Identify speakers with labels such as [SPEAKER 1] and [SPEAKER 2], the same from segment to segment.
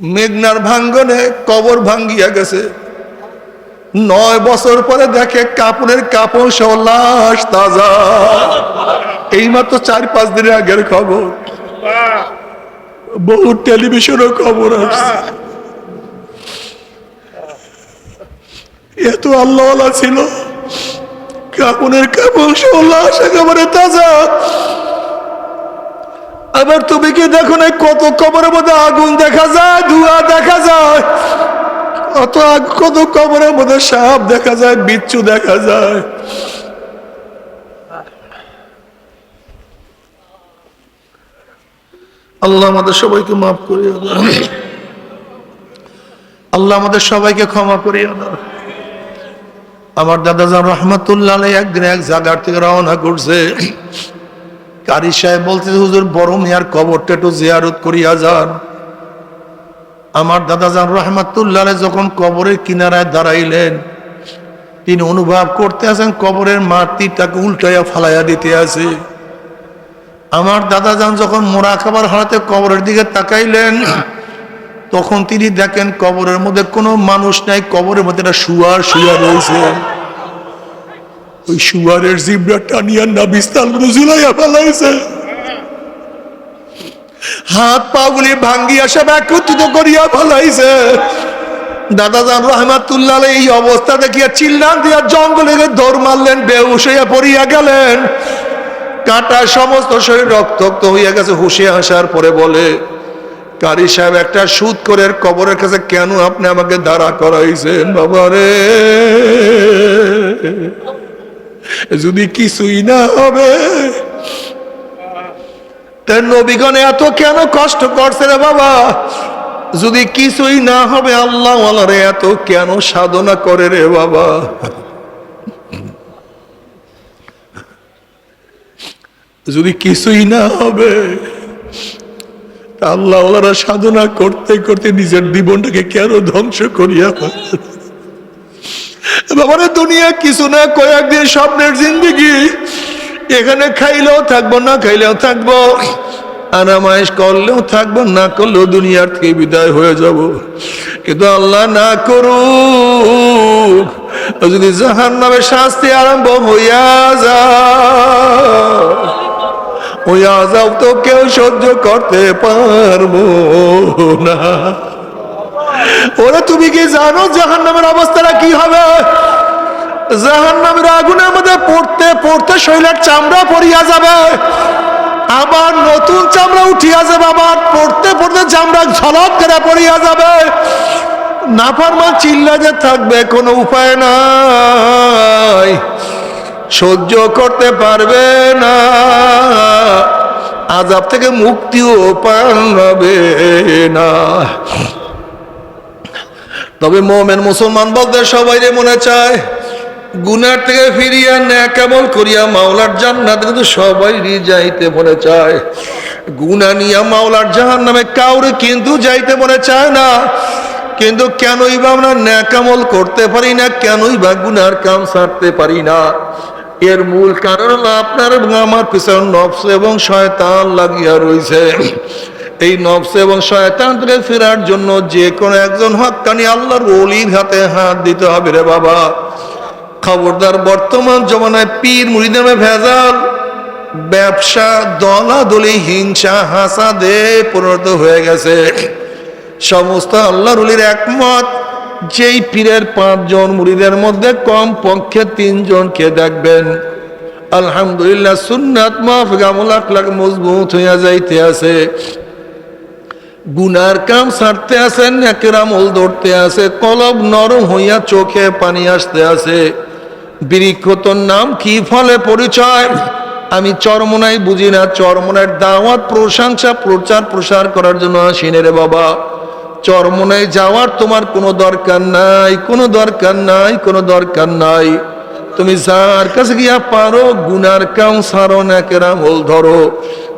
[SPEAKER 1] মেঘনার ভাঙ্গনে কবর ভাঙ্গিয়া গেছে। নয় বছর পরে দেখে কাপড়ের কাপড় সহ তাজা। এইমাত্র চার পাঁচ দিনের আগের খবর। বহু টেলিভিশনও খবর আসছে। এত আল্লাহ ছিল কাপড়ের কাপড় সহ একেবারে তাজা। আবার তুমি কি দেখো না কত কবরের মধ্যে আগুন দেখা যায়, ধোঁয়া দেখা যায়? কত কত কবরের মধ্যে সাপ দেখা যায়, বিচ্ছু দেখা যায়। আল্লাহ আমাদের সবাইকে মাফ দাও। আল্লাহ আমাদের সবাইকে ক্ষমা দাও। আমার দাদা রহমতুল্লাহ একদিন এক জায়গার থেকে রওনা করছে। কারি সাহেব বলতে হুজুর বড় মিয়ার কবরটা একটু জিয়ারত করিয়া যান। আমার দাদা যান রহমাতুল্লাহ যখন কবরের কিনারায় দাঁড়াইলেন, তিনি অনুভব করতে আছেন কবরের মাটিটাকে উল্টাইয়া ফালাইয়া দিতে আছে। আমার দাদা যান যখন মোরা খাবার হারাতে কবরের দিকে তাকাইলেন, তখন তিনি দেখেন কবরের মধ্যে কোনো মানুষ নাই, কবরের মধ্যে একটা শুয়ার শুয়া রয়েছে। ওই সুয়ারের জিবরা টানিয়া না বিস্তার ঝুলাইয়া ফেলাইছে। হাত পা গুলি ভাঙ্গিয়া সব একত্রিত করিয়া ফেলাইছে। দাদাজান রহমাতুল্লাহ এই অবস্থা দেখিয়া চিল্লান দিয়া জঙ্গলে দৌড় মারলেন বেউস পড়িয়া গেলেন। কাটা সমস্ত শরীর রক্তাক্ত হইয়া গেছে হুশে আসার পরে বলে, কারি সাহেব, একটা সুদ করে কবরের কাছে কেন আপনি আমাকে দাঁড়া করাইছেন বাবা রে যদি কিছুই না হবে নবীগণে এত কেন কষ্ট করছে রে বাবা যদি কিছুই না হবে, আল্লাহ এত কেন সাধনা করে রে বাবা যদি কিছুই না হবে, তা আল্লাহ ওলারা সাধনা করতে করতে নিজের জীবনটাকে কেন ধ্বংস করিয়া? বাবারে, দুনিয়া কিছু না কয়েকদিন স্বপ্নের জিন্দগি। এখানে খাইলেও থাকব না, খাইলেও থাকব। আরামাইশ করলেও থাকব, না করলেও দুনিয়ার থেকে বিদায় হয়ে যাব। কিন্তু আল্লাহ না করুক যদি জাহান নামে শাস্তি আরম্ভ হইয়া যা ওই আজাব তো কেউ সহ্য করতে পারব না। ওরা তুমি কি জানো জাহান নামের অবস্থাটা কি হবে? জাহান নামের আগুনের মধ্যে পড়তে পড়তে শৈলের চামড়া পড়িয়া যাবে। আবার নতুন চামড়া উঠিয়া যাবে, আবার পড়তে পড়তে চামড়া ঝলক করে পড়িয়া যাবে। নাফারমান চিল্লা যে থাকবে, কোনো উপায় নাই। সহ্য করতে পারবে না। আজাব থেকে মুক্তিও পাবে না। তবে মোমেন মুসলমান বলতে সবাই মনে চায়, গুনার থেকে ফিরিয়া ন্যা কেমন করিয়া মাওলার জান্নাত, কিন্তু সবাই যাইতে মনে চায়। গুনা নিয়া মাওলার জাহান নামে কাউরে কিন্তু যাইতে মনে চায় না। কিন্তু কেনই বা আমরা ন্যাকামল করতে পারি না, কেনই বা গুনার কাম সারতে পারি না। এর মূল কারণ আপনার এবং আমার পিছনে নফস এবং শয়তান লাগিয়া রয়েছে এই নফস এবং শয়তান থেকে ফেরার জন্য যে কোনো একজন হকানি আল্লাহর অলির হাতে হাত দিতে হবে রে বাবা। খবরদার, বর্তমান জমানায় পীর মুড়িদের ভেজাল, ব্যবসা দলাদলি, হিংসা, হাসাদে পরিণত হয়ে গেছে। সমস্ত আল্লাহর অলির একমত, যেই পীরের পাঁচজন মুড়িদের মধ্যে কম পক্ষে তিনজনকে দেখবেন। আলহামদুলিল্লাহ, সুন্নাত মাহফিক আমল, আখলাক মজবুত হইয়া যাইতে আছে। গুনার কাম ছাড়তে আসেন নেকের আমল ধরতে আসে, কলব নরম হইয়া চোখে পানি আসতে আছে বৃক্ষতর নাম কি ফলে পরিচয়? আমি চরমনাই বুঝি না চরমনার দাওয়াত, প্রশংসা, প্রচার প্রসার করার জন্য আসিনে রে বাবা। চরমনায় যাওয়ার তোমার কোনো দরকার নাই, কোনো দরকার নাই, কোনো দরকার নাই। তুমি যার কাছে গিয়া পারো, গুনার কাম সারো নেকের আমল ধরো।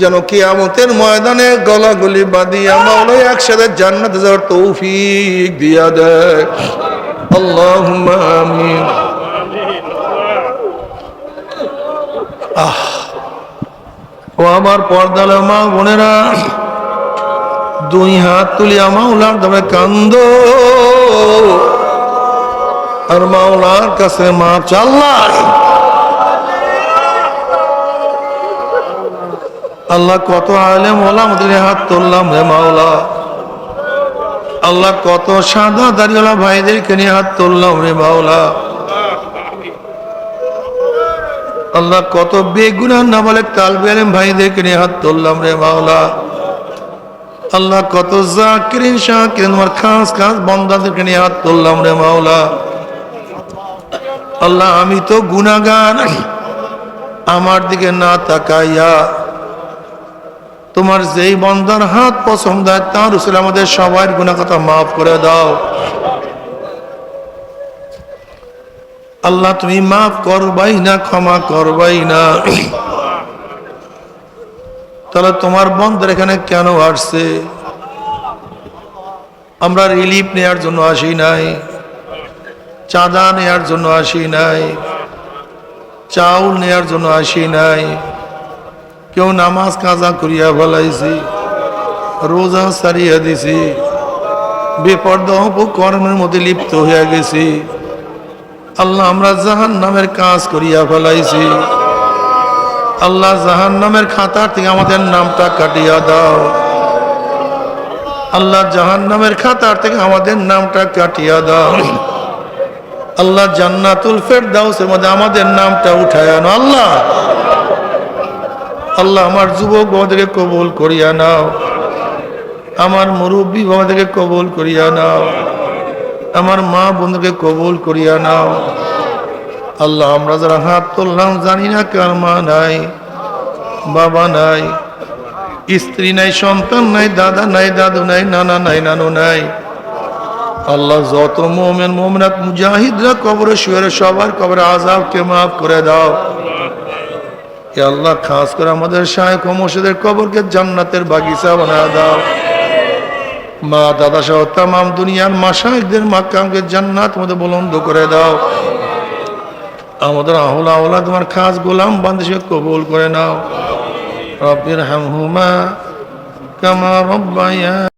[SPEAKER 1] যেন কিয়ামতের ময়দানে গলাগলি বাঁধিয়া মাওলাই একসাথে জান্নাতে যাওয়ার তৌফিক দিয়া দেয়। আল্লাহ আমিন। ও আমার পর্দালে মা বোনেরা, দুই হাত তুলিয়া মাওলার দামে কান্দ। আর মাওলার কাছে মা চাল্লা আল্লাহ কত আলেম ওলা আমাদের হাত তুললাম রে মাওলা। আল্লাহ কত সাদা দাঁড়িয়েলা ভাইদেরকে নিয়ে হাত তুললাম রে মাওলা। আল্লাহ কত বেগুনা না বলে কালবে আলেম ভাইদেরকে নিয়ে হাত তুললাম রে মাওলা। আল্লাহ কত জাকিরিন, শাকিরিন আমার খাস খাস বন্দাদেরকে নিয়ে হাত তুললাম রে মাওলা। আল্লাহ আমি তো গুনাগান আমার দিকে না তাকাইয়া তোমার যেই বন্দার হাত পছন্দ হয়, তার রসুল আমাদের সবার গুণা কথা মাফ করে দাও। আল্লাহ তুমি মাফ করবাই না, ক্ষমা করবাই না। তাহলে তোমার বন্ধের এখানে কেন আসছে? আমরা রিলিফ নেয়ার জন্য আসি নাই, চাঁদা নেয়ার জন্য আসি নাই, চাউল নেয়ার জন্য আসি নাই। কেউ নামাজ কাজা করিয়া ফেলাইছি, রোজা সারিয়া দিছি, বেপর্দা কর্মের মধ্যে লিপ্ত হইয়া গেছি। আল্লাহ আমরা জাহান নামের কাজ করিয়া ফেলাইছি। আল্লাহ জাহান নামের খাতার থেকে আমাদের নামটা কাটিয়া দাও। আল্লাহ জাহান নামের খাতার থেকে আমাদের নামটা কাটিয়া দাও। আল্লাহ জান্নাতুল ফেরদাউসের মধ্যে আমাদের নামটা উঠায় আনো আল্লাহ! আল্লাহ আমার যুবক বাবাদেরকে কবুল করিয়া নাও। আমার মুরব্বী বাবাদেরকে কবুল করিয়া নাও। আমার মা বন্ধুকে কবুল করিয়া নাও। আল্লাহ, আমরা যারা হাত তুললাম জানি না কার মা নাই, বাবা নাই, স্ত্রী নাই, সন্তান নাই, দাদা নাই, দাদু নাই, নানা নাই, নানু নাই। আল্লাহ, যত মোমেন, মোমনাত মুজাহিদরা কবরে শুয়ে সবার কবরে আজাবকে মাফ করে দাও। এ আল্লাহ খাস করে আমাদের শায়েখ মুর্শিদের কবরকে জান্নাতের বাগিচা বানায় দাও। মা দাদা সহ তাম দুনিয়ার মাসায়কদের মাকামকে জান্নাত মধ্যে বলন্দ করে দাও। আমাদের আহলা আহলা তোমার খাস গোলাম বান্ধে কবুল করে নাও। রব্বির হামহুমা কামা রব্বায়া